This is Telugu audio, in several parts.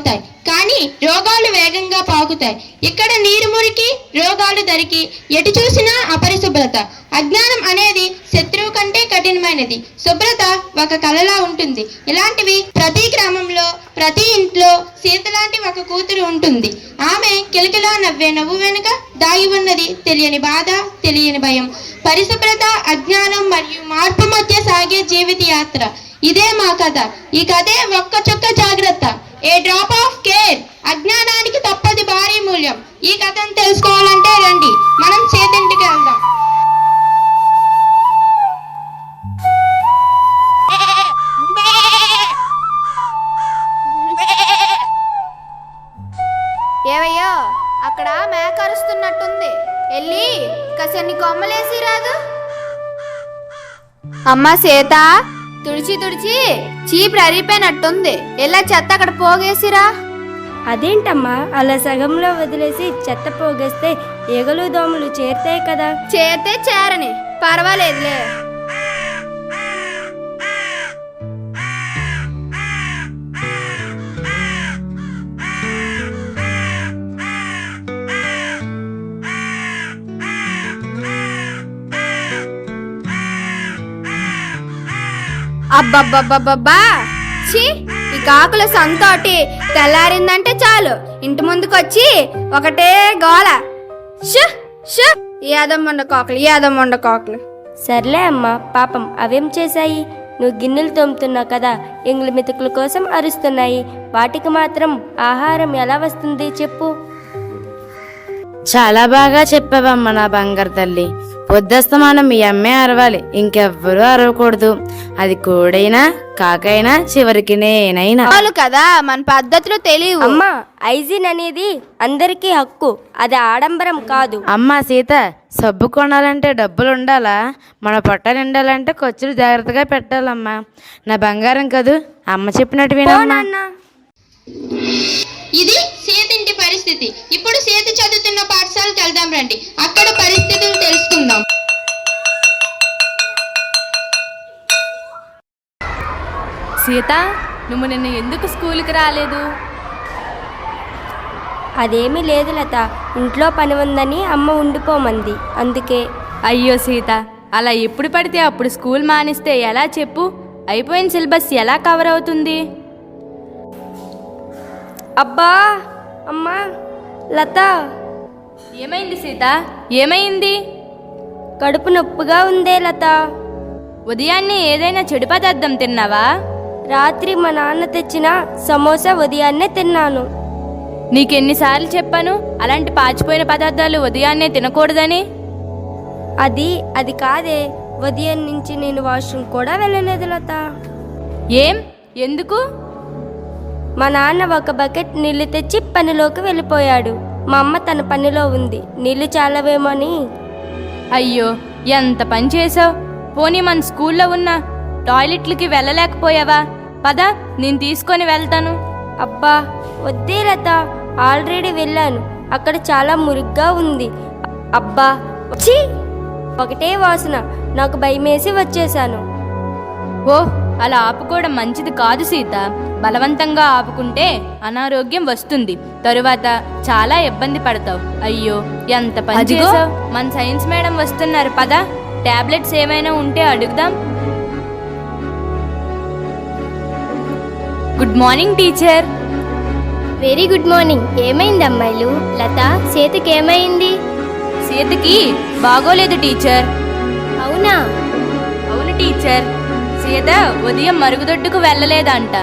ఆగుతాయి కానీ రోగాలు వేగంగా పాకుతాయి. ఇక్కడ నీరు మురికి రోగాలు దరికి ఎటు చూసినా అపరిశుభ్రత. అజ్ఞానం అనేది శత్రువు కంటే కఠినమైనది. శుభ్రత ఒక కళలా ఉంటుంది. ఇలాంటివి ప్రతి గ్రామంలో ప్రతి ఇంట్లో సీత లాంటి ఒక కూతురు ఉంటుంది. ఆమె కిలకిలా నవ్వే నవ్వు వెనుక దాగి ఉన్నది తెలియని బాధ తెలియని భయం. పరిశుభ్రత అజ్ఞానం మరియు మార్పు మధ్య సాగే జీవిత యాత్ర ఇదే మా కథ. ఈ కథే ఒక్క చుక్క జాగ్రత్త. ఏ డ్రాప్ ఆఫ్ కేర్ అజ్ఞానానికి తప్పది భారీ మూల్యం. ఈ కథను తెలుసుకోవాలంటే రండి. మనం చేతింటికి వెళ్దాం. ఏవయ్యో అక్కడ మేక అరుస్తున్నట్టుంది. వెళ్ళి కసన్ని కొమ్మలేసి రాదు. అమ్మా సీత తుడిచి తుడిచి చీపు అరిపోయినట్టుంది ఎలా చెత్త అక్కడ పోగేసిరా? అదేంటమ్మా? అలా సగంలో వదిలేసి చెత్త పోగేస్తే ఈగలు దోమలు చేరుతాయి కదా. చేరితే చేరని. పర్వాలేదులే. అబ్బబ్బబ్బబ్బబ్బా! ఛీ! ఈ కాకుల సంతోటి తెల్లారిందంటే చాలు. ఇంటి ముందుకొచ్చి ఒకటే గోల. ష్ ష్. ఏదమ్మండ కాకులు ఏదమ్మండ కాకులు. సర్లే అమ్మా పాపం అవేం చేశాయి? నువ్వు గిన్నెలు తోముతున్నావు కదా ఎంగిలి మెతుకుల కోసం అరుస్తున్నాయి. వాటికి మాత్రం ఆహారం ఎలా వస్తుంది చెప్పు. చాలా బాగా చెప్పావమ్మ నా బంగారు తల్లి. పొద్దస్తమానం మీ అమ్మే అరవాలి. ఇంకెవ్వరూ అరవకూడదు. అది కోడైనా కాకైనా చివరికి నేనైనా. చాలు కదా మన పద్ధతులు తెలియవు. అమ్మా ఐజిన్ అనేది అందరికీ హక్కు. అది ఆడంబరం కాదు. అమ్మా సీత సబ్బు కొనాలంటే డబ్బులు ఉండాలా? మన పొట్ట నిండాలంటే ఖర్చులు జాగ్రత్తగా పెట్టాలమ్మా. నా బంగారం కదూ? అమ్మ చెప్పినట్టు నాన్న. ఇది సీతింటి పరిస్థితి. ఇప్పుడు సీత చదువుతున్న పాఠశాలకు వెళ్దాం రండి. అక్కడ పరిస్థితులు తెలుసుకుందాం. సీత నువ్వు నిన్న ఎందుకు స్కూల్కి రాలేదు? అదేమీ లేదు లత. ఇంట్లో పని ఉందని అమ్మ ఉండిపోమంది. అందుకే. అయ్యో సీత అలా ఎప్పుడు పడితే అప్పుడు స్కూల్ మానిస్తే ఎలా చెప్పు? అయిపోయిన సిలబస్ ఎలా కవర్ అవుతుంది? అబ్బా అమ్మా లత. ఏమైంది సీత? ఏమైంది? కడుపు నొప్పిగా ఉందే లత. ఉదయాన్నే ఏదైనా చెడు పదార్థం తిన్నావా? రాత్రి మా నాన్న తెచ్చిన సమోసా ఉదయాన్నే తిన్నాను. నీకెన్నిసార్లు చెప్పాను అలాంటి పాచిపోయిన పదార్థాలు ఉదయాన్నే తినకూడదని? అది అది కాదే. ఉదయం నుంచి నేను వాష్రూమ్ కూడా వెళ్ళలేదు లత. ఏం? ఎందుకు? మా నాన్న ఒక బకెట్ నీళ్ళు తెచ్చి పనిలోకి వెళ్ళిపోయాడు. మా అమ్మ తన పనిలో ఉంది. నీళ్ళు చాలవేమోని? అయ్యో ఎంత పని చేసావు పోనీ మన స్కూల్లో ఉన్న టాయిలెట్లకి వెళ్ళలేకపోయావా? పద నేను తీసుకొని వెళ్తాను. అబ్బా వద్దే లత. ఆల్రెడీ వెళ్ళాను. అక్కడ చాలా మురిగ్గా ఉంది. అబ్బా ఛీ! ఒకటే వాసన. నాకు భయమేసి వచ్చేసాను ఓ అలా ఆపుకోవడం మంచిది కాదు సీత. బలవంతంగా ఆపుకుంటే అనారోగ్యం వస్తుంది. తరువాత చాలా ఇబ్బంది పడతావు. అయ్యో ఎంత పని మన సైన్స్ మేడం వస్తున్నారు పద. టాబ్లెట్స్ ఏమైనా ఉంటే అడుగుదాం. Good morning teacher. Very good morning. ఏమైంది అమ్మాయిలు? లత చేతికి ఏమైంది? సీతకి బాగోలేదు టీచర్. అవునా? అవును టీచర్. సీత ఉదయం మరుగుదొడ్డుకు వెళ్ళలేదంట.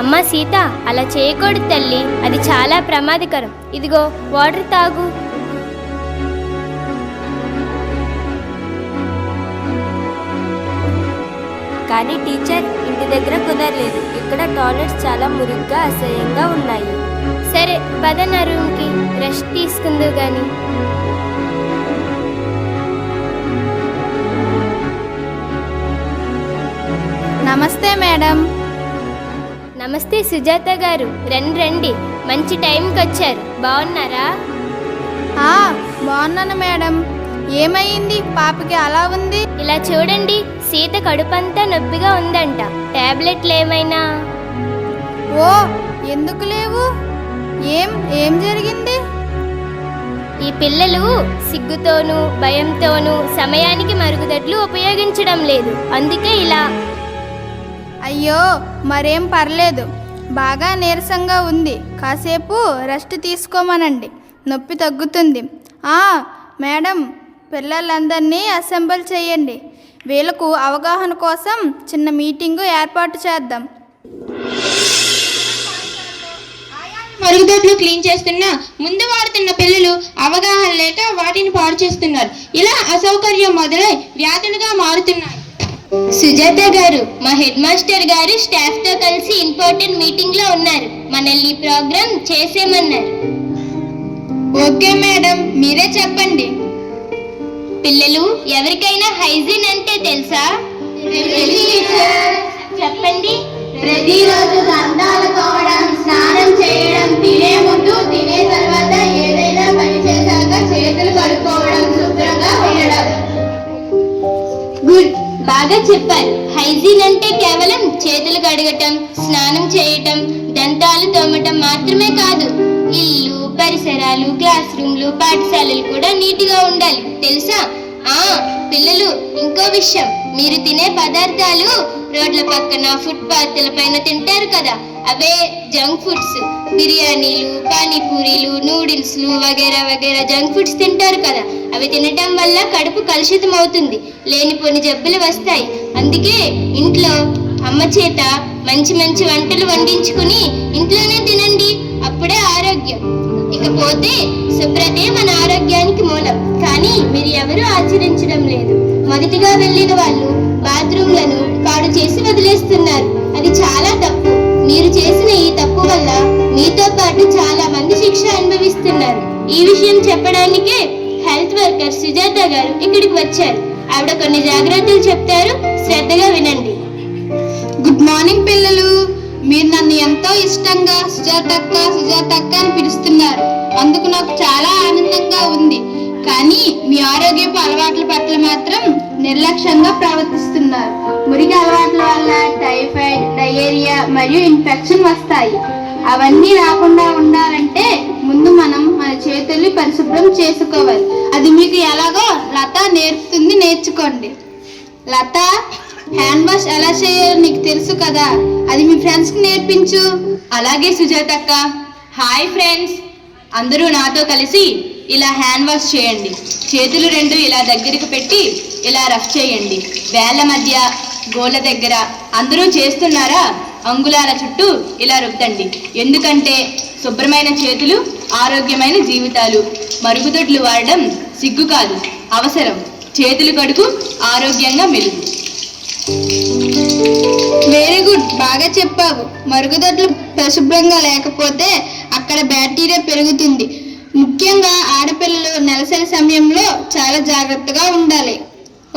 అమ్మ సీత అలా చేయకూడదు తల్లి. అది చాలా ప్రమాదకరం. ఇదిగో వాటర్ తాగు. కానీ టీచర్ ఇంటి దగ్గర కుదరలేదు. ఇక్కడ టాయిలెట్స్ చాలా మురిగ్గా అసహ్యంగా ఉన్నాయి. సరే పద నా రూమ్కి. రెస్ట్ తీసుకుందు గాని. నమస్తే మేడం. నమస్తే సుజాత గారు. రండి రండి. మంచి టైంకి వచ్చారు. బాగున్నారా? ఆ బాగున్నాను మేడం. ఏమైంది? పాపకి అలా ఉంది? ఇలా చూడండి సీత కడుపంతా నొప్పిగా ఉందంట. టాబ్లెట్లు ఏమైనా? ఓ ఎందుకు లేవు? ఏం ఏం జరిగింది? ఈ పిల్లలు సిగ్గుతోనూ భయంతోనూ సమయానికి మరుగుదొడ్లు ఉపయోగించడం లేదు. అందుకే ఇలా అయ్యో మరేం పర్లేదు. బాగా నీరసంగా ఉంది. కాసేపు రెస్ట్ తీసుకోమనండి. నొప్పి తగ్గుతుంది. ఆ మేడం పిల్లలందరినీ అసెంబుల్ చేయండి. వీళ్ళకు అవగాహన కోసం చిన్న మీటింగు ఏర్పాటు చేద్దాం. మరుగుదొడ్లు క్లీన్ చేస్తున్నా ముందు వాడుతున్న పిల్లలు అవగాహన లేక వాటిని పాడు చేస్తున్నారు. ఇలా అసౌకర్యం మొదలై వ్యాధులుగా మారుతున్నాయి. సుజాత గారు మా హెడ్ మాస్టర్ గారు స్టాఫ్తో కలిసి ఇంపార్టెంట్ మీటింగ్లో ఉన్నారు. మనల్ని ప్రోగ్రామ్ చేసేమన్నారు. ఓకే మేడం మీరే చెప్పండి. పిల్లలు ఎవరికైనా హైజీన్ అంటే తెలుసా? చెప్పండి. ప్రతిరోజు దంతాలు తోవడం స్నానం చేయడం తినే ముందు తినే తర్వాత ఏదైనా పని చేశాక చేతులు కడుక్కోవడం. బాగా చెప్పారు. హైజీన్ అంటే కేవలం చేతులు కడగటం స్నానం చేయటం దంతాలు తోమటం మాత్రమే కాదు. ఇల్లు పరిసరాలు క్లాస్ రూమ్లు పాఠశాలలు కూడా నీట్గా ఉండాలి. తెలుసా? ఆ పిల్లలు ఇంకో విషయం. మీరు తినే పదార్థాలు రోడ్ల పక్కన ఫుట్పాత్ల పైన తింటారు కదా. అవే జంక్ ఫుడ్స్. బిర్యానీలు పానీపూరీలు నూడిల్స్లు వగేరా వగేరా జంక్ ఫుడ్స్ తింటారు కదా. అవి తినటం వల్ల కడుపు కలుషితం అవుతుంది లేనిపోని జబ్బులు వస్తాయి. అందుకే ఇంట్లో అమ్మ చేత మంచి మంచి వంటలు వండించుకుని ఇంట్లోనే తినండి. అప్పుడే ఆరోగ్యం. ఇకపోతే శుభ్రతే మన ఆరోగ్యానికి మూలం. కానీ మీరు ఎవరూ ఆచరించడం లేదు. మొదటిగా వెళ్ళిన వాళ్ళు బాత్రూంలను పాడు చేసి వదిలేస్తున్నారు. అది చాలా తప్పు. మీరు చేసిన ఈ తప్పు వల్ల మీతో పాటు చాలా మంది శిక్ష అనుభవిస్తున్నారు. ఈ విషయం చెప్పడానికే హెల్త్ వర్కర్ సుజాత గారు ఇక్కడికి వచ్చారు. ఆవిడ కొన్ని జాగ్రత్తలు చెప్తారు. శ్రద్ధగా వినండి. గుడ్ మార్నింగ్ పిల్లలు. మీరు నన్ను ఎంతో ఇష్టంగా సుజాతక్క సుజాతక్క అని పిలుస్తున్నారు. అందుకు నాకు చాలా ఆనందంగా ఉంది. కానీ మీ ఆరోగ్యపు అలవాట్ల పట్ల మాత్రం నిర్లక్ష్యంగా ప్రవర్తిస్తున్నారు. మురికి అలవాట్ల వల్ల టైఫాయిడ్ డయేరియా మరియు ఇన్ఫెక్షన్ వస్తాయి. అవన్నీ రాకుండా ఉండాలంటే ముందు మనం మన చేతుల్ని పరిశుభ్రం చేసుకోవాలి. అది మీకు ఎలాగో లత నేర్పుతుంది నేర్చుకోండి. లత హ్యాండ్ వాష్ ఎలా చేయాలో నీకు తెలుసు కదా. అది మీ ఫ్రెండ్స్కి నేర్పించు. అలాగే సుజాతక్క. Hi friends. అందరూ నాతో కలిసి ఇలా హ్యాండ్ వాష్ చేయండి. చేతులు రెండు ఇలా దగ్గరికి పెట్టి ఇలా రఫ్ చేయండి. వేళ్ళ మధ్య గోళ్ళ దగ్గర. అందరూ చేస్తున్నారా? అంగుళాల చుట్టూ ఇలా రుద్దండి. ఎందుకంటే శుభ్రమైన చేతులు ఆరోగ్యమైన జీవితాలు. మరుగుదొడ్లు వాడడం సిగ్గు కాదు అవసరం. చేతులు కడుగు ఆరోగ్యంగా మెలుగు. వెరీ గుడ్ బాగా చెప్పావు. మరుగుదొడ్లు పరిశుభ్రంగా లేకపోతే అక్కడ బ్యాక్టీరియా పెరుగుతుంది. ముఖ్యంగా ఆడపిల్లలు నెలసరి సమయంలో చాలా జాగ్రత్తగా ఉండాలి.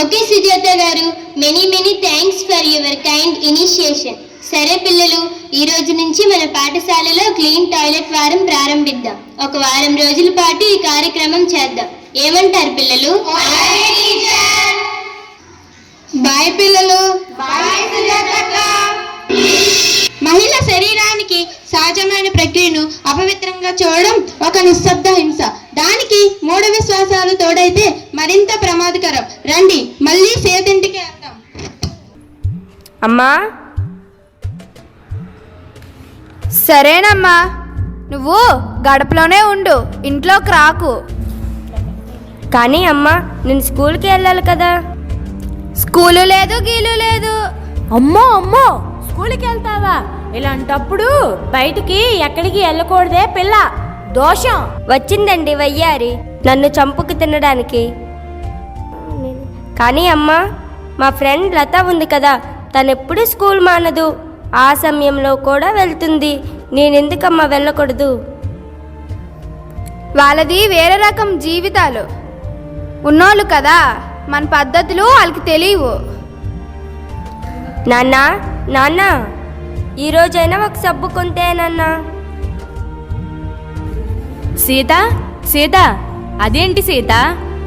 Okay Sujata garu. Many many thanks for your kind initiation సరే పిల్లలు ఈ రోజు నుంచి మన పాఠశాలలో క్లీన్ టాయిలెట్ వారం ప్రారంభిద్దాం. ఒక వారం రోజుల పాటు ఈ కార్యక్రమం చేద్దాం. ఏమంటారు పిల్లలు? అపవిత్రంగా చూడడం ఒక నిశ్శబ్ద హింస. దానికి మూఢ విశ్వాసాలు తోడైతే మరింత ప్రమాదకరం. రండి మళ్ళీ సేతింటికి వెళ్దాం అమ్మా. సరేనమ్మా. నువ్వు గడపలోనే ఉండు ఇంట్లోకి రాకు. కానీ అమ్మా నేను స్కూల్కి వెళ్ళాలి కదా. స్కూలు లేదు గీలు లేదు. అమ్మో అమ్మో. స్కూల్కి వెళ్తావా? ఇలాంటప్పుడు బయటికి ఎక్కడికి వెళ్ళకూడదే పిల్ల. దోషం. వచ్చిందండి వయ్యారి. నన్ను చంపుకు తినడానికి. కానీ అమ్మా మా ఫ్రెండ్ లత ఉంది కదా తనెప్పుడు స్కూల్ మానదు. ఆ సమయంలో కూడా వెళ్తుంది. నేనెందుకమ్మా వెళ్ళకూడదు? వాళ్ళది వేరే రకం జీవితాలు. ఉన్నోళ్ళు కదా మన పద్ధతులు వాళ్ళకి తెలియవు. నాన్న నాన్న. ఈరోజైనా ఒక సబ్బు కొంటే నాన్న సీత సీత అదేంటి సీత?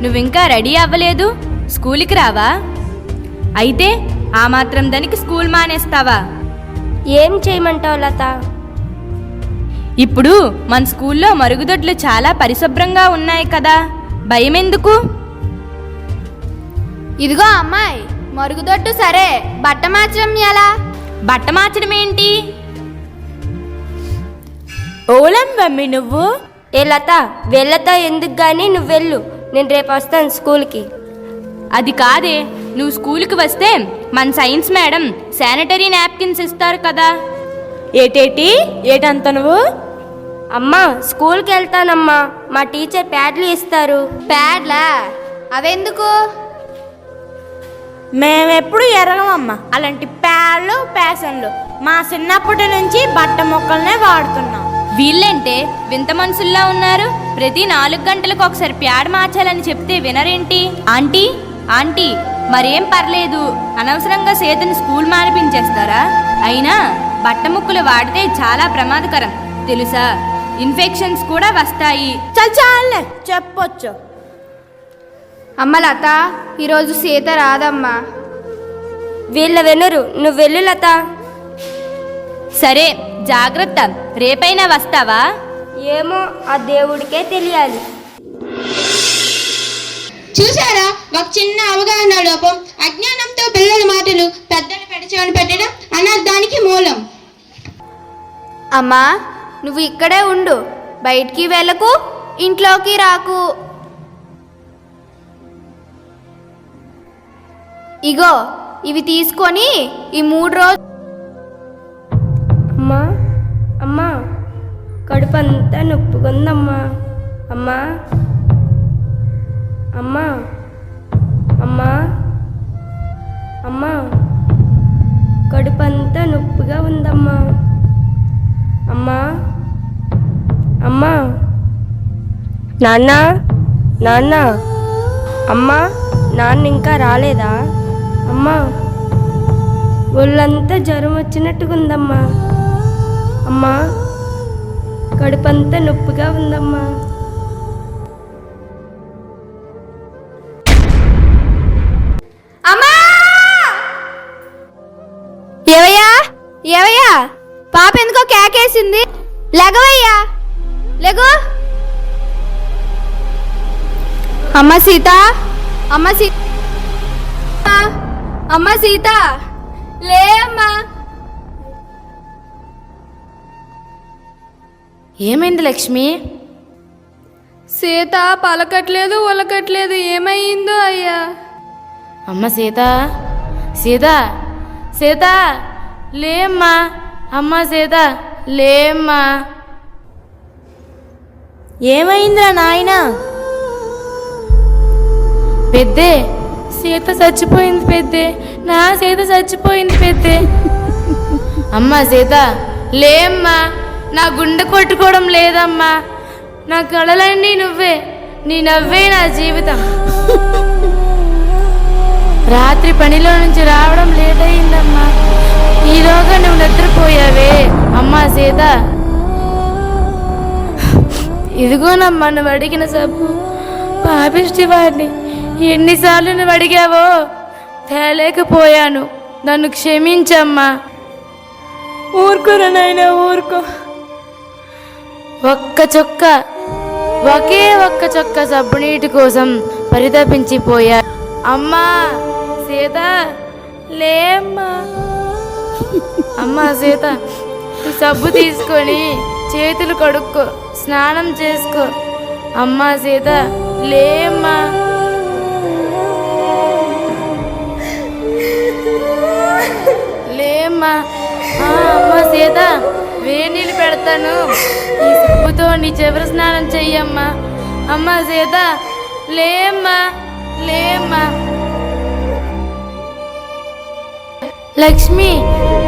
నువ్వింకా రెడీ అవ్వలేదు? స్కూల్కి రావా? అయితే ఆ మాత్రం దానికి స్కూల్ మానేస్తావా? ఏం చేయమంటావు లత? ఇప్పుడు మన స్కూల్లో మరుగుదొడ్లు చాలా పరిశుభ్రంగా ఉన్నాయి కదా. భయం ఎందుకు ఇదిగో అమ్మాయి మరుగుదొడ్డు సరే బట్ట మార్చడం ఎలా? బట్ట మార్చడం ఏంటి ఓలం మమ్మీ నువ్వు? ఏ లత వెళ్ళతా ఎందుకు కానీ నువ్వు వెళ్ళు. నేను రేపు వస్తాను స్కూల్కి. అది కాదే. నువ్వు స్కూల్కి వస్తే మన సైన్స్ మేడం శానిటరీ నాప్కిన్స్ ఇస్తారు కదా. ఏటేటి? ఏటంత నువ్వు? అమ్మా స్కూల్కి వెళ్తానమ్మా. మా టీచర్ ప్యాడ్లు ఇస్తారు. ప్యాడ్లా? అవెందుకు మేమెప్పుడు ఎరగమమ్మా. అలాంటి ప్యాడ్లు ప్యాసన్లు మా చిన్నప్పటి నుంచి బట్ట మొక్కలనే వాడుతున్నాం. వీళ్ళేంటే వింత మనుషుల్లా ఉన్నారు. ప్రతి నాలుగు గంటలకు ఒకసారి ప్యాడ్ మార్చాలని చెప్తే వినరేంటి? ఆంటీ ఆంటీ మరేం పర్లేదు. అనవసరంగా సేతని స్కూల్ మానిపించేస్తారా? అయినా బట్ట ముక్కలు వాడితే చాలా ప్రమాదకరం. తెలుసా? ఇన్ఫెక్షన్స్ కూడా వస్తాయి. చల్ చాలే చెప్పొచ్చు. అమ్మ లత ఈరోజు సీత రాదమ్మా. వీళ్ళ వెనురు నువ్వు వెళ్ళు లత. సరే జాగ్రత్త రేపైనా వస్తావా? ఏమో ఆ దేవుడికే తెలియాలి. చూసారా ఒక చిన్న అవగాహన లోపం. అజ్ఞానంతో పిల్లల మాటలు పెద్దలు పెడచవని పెట్టడం అనర్థానికి మూలం. అమ్మా నువ్వు ఇక్కడే ఉండు. బయటికి వెళ్ళకు ఇంట్లోకి రాకు. ఇగో ఇవి తీసుకొని ఈ మూడు రోజు అమ్మా అమ్మా కడుపు అంతా నొప్పుకుందమ్మా అమ్మా అమ్మా అమ్మా అమ్మా కడుపు అంతా నొప్పిగా ఉందమ్మా. అమ్మా అమ్మా నాన్న నాన్న అమ్మా నాన్న ఇంకా రాలేదా? అమ్మా ఒళ్ళంతా జ్వరం వచ్చినట్టుగా ఉందమ్మా అమ్మా కడుపంతా నొప్పిగా ఉందమ్మా. అమ్మా! ఏవయ్యా? ఏవయ్యా? పాప ఎందుకో కేకేసింది? లెగవయ్యా? లెగు! అమ్మ సీత అమ్మ సీత అమ్మ సీత లే అమ్మా. ఏమైంది లక్ష్మి? సీత పలకట్లేదు ఉలకట్లేదు ఏమైందో అయ్యా. అమ్మ సీత సీత సీత లేమ్మా అమ్మ. సీత లేమ్మా ఏమైందిరా నాయనా? పెద్దే సీత చచ్చిపోయింది పెద్దే. నా సీత చచ్చిపోయింది పెద్దే. అమ్మా సీత లేమ్మా. నా గుండె కొట్టుకోవడం లేదమ్మా. నా కళలన్నీ నువ్వే. నీ నవ్వే నా జీవితం. రాత్రి పనిలో నుంచి రావడం లేట్ అయిందమ్మా ఈలోగా నువ్వు నిద్రపోయావే. అమ్మా సీత ఇదిగోనమ్మా నువ్వు అడిగిన సబ్బు. పాపిష్టి వాడిని. ఎన్నిసార్లు నువ్వు అడిగావో? తేలేకపోయాను. నన్ను క్షమించమ్మా. ఊరుకోరా నాయనా ఊరుకో. ఒక్క చొక్క ఒకే ఒక్క చొక్క సబ్బు నీటి కోసం పరితపించిపోయా. అమ్మా సీత లేమ్మా. అమ్మా సీత సబ్బు తీసుకొని చేతులు కడుక్కో స్నానం చేసుకో. అమ్మా సీత లేమ్మా. ఆ, అమ్మా సీత వేణీలు పెడతాను. ఈ నీ చివరి స్నానం చెయ్యమ్మా. అమ్మా సీత లేమ్మా లేమ్మా. లక్ష్మి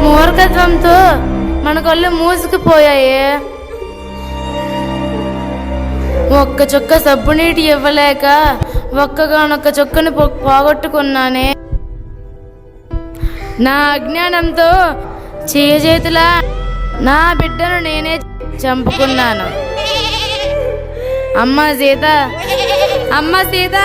మూర్ఖత్వంతో మన కళ్ళు మూసుకుపోయాయే. ఒక్క చుక్క సబ్బు నీటి ఇవ్వలేక ఒక్కగానొక్క చుక్కను పోగొట్టుకున్నానే. నా అజ్ఞానంతో చేజేతులా నా బిడ్డను నేనే చంపుకున్నాను. అమ్మ సీత అమ్మ సీత.